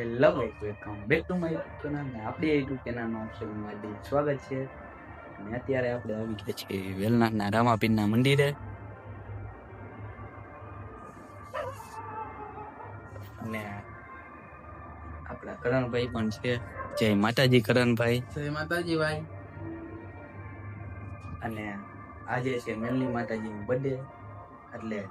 Hello welcome back to my YouTube channel ને આપણી YouTube ચેનલમાં આપ સૌનું હાર્દિક સ્વાગત છે. અને અત્યારે આપણે આવી ગયા છીએ વેલનાથના રામાપીરના મંદિરે. અને આપણા કરણભાઈ પણ છે. જય માતાજી કરણભાઈ. જય માતાજી ભાઈ. અને આજે છે મેલની માતાજીનું બર્થડે એટલે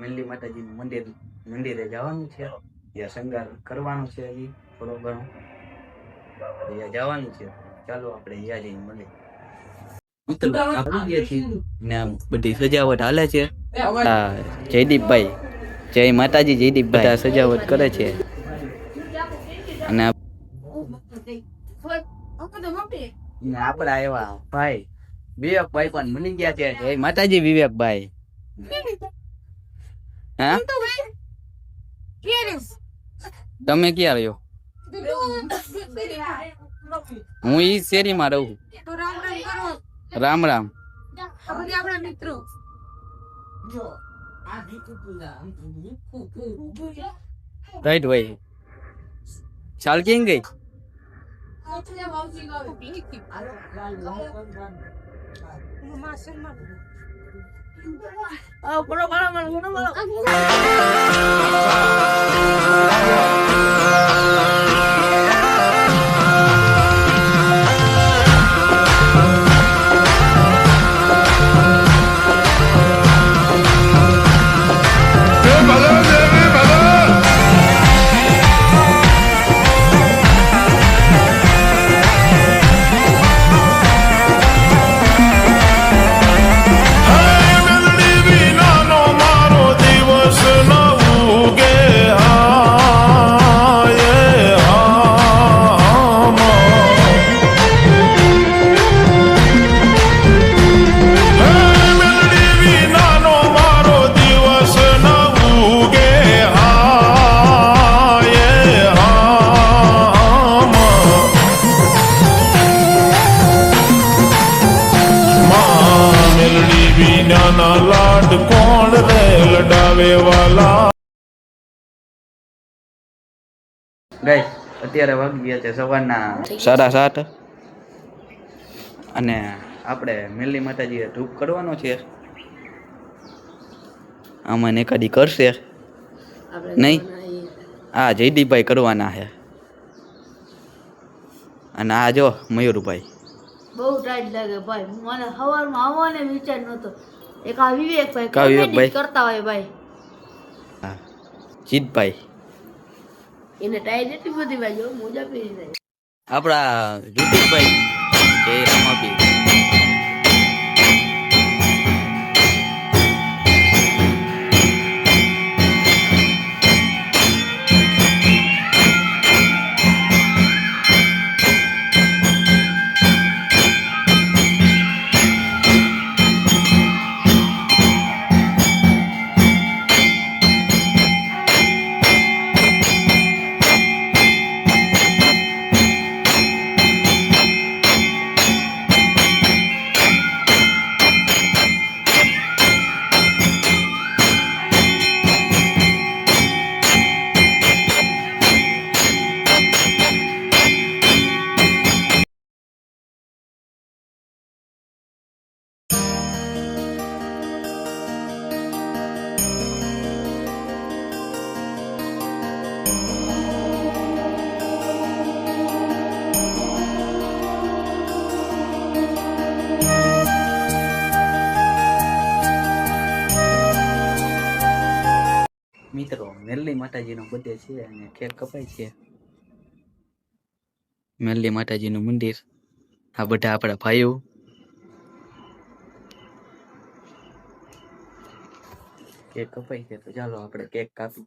મેલની માતાજીનું મંદિર મંદિરે જવાનું છે. ત્યાં શણગાર કરવાનો છે હજી થોડો ઘણો. અહીંયા જવાનું છે. ચાલો આપણે અહીંયા જઈને મળીએ. મિત્રો આપણે ગયા છીએ. ને આમ બધી સજાવટ હાલે છે. જયદીપભાઈ જય માતાજી જયદીપભાઈ. બધા સજાવટ કરે છે. અને આપડા એવા ભાઈ. વિવેકભાઈ પણ મની ગયા છે. જય માતાજી વિવેકભાઈ. હા? તમે ક્યાં રહ્યો? હું ઈ શેરીમાં રહું. રામ રામ. મિત્રો રાઈટ ભાઈ. ચાલ કેમ ગઈ? મેલડી ગઈ અત્યારે વાગી ગયા છે સવારના સાડા સાત. અને આપણે મેલી માતાજીએ ધૂપ કરવાનો છે. આમાં એકાદી કરશે. નહીં. હા જયદીપભાઈ કરવાના છે. અને આ જો મયુરભાઈ. બહુ ટાઈટ લાગે ભાઈ. મને સવારમાં આવવાનો વિચાર નતો એક આ વિવેકભાઈ? કરતા હોય ભાઈ. જીતભાઈ. એને ટાઈટ એટલી બધી જો મોજા પહેરી જાય. આપણા જુદીભાઈ જય રામાપી મિત્રો મેલની માતાજીનો બધે છે અને કેક કપાય છે. મેલની માતાજીનું મંદિર, આ બધા આપણા ભાઈઓ. કેક કપાય છે, તો ચાલો આપણે કેક કાપી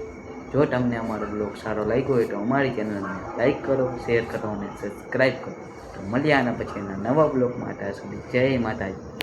જો તમને અમારો બ્લોગ સારો લાગ્યો હોય તો અમારી ચેનલને લાઈક કરો, શેર કરો અને સબસ્ક્રાઈબ કરો. તો મળ્યા આના પછીના નવા બ્લોગ માટે. સુધી જય માતાજી.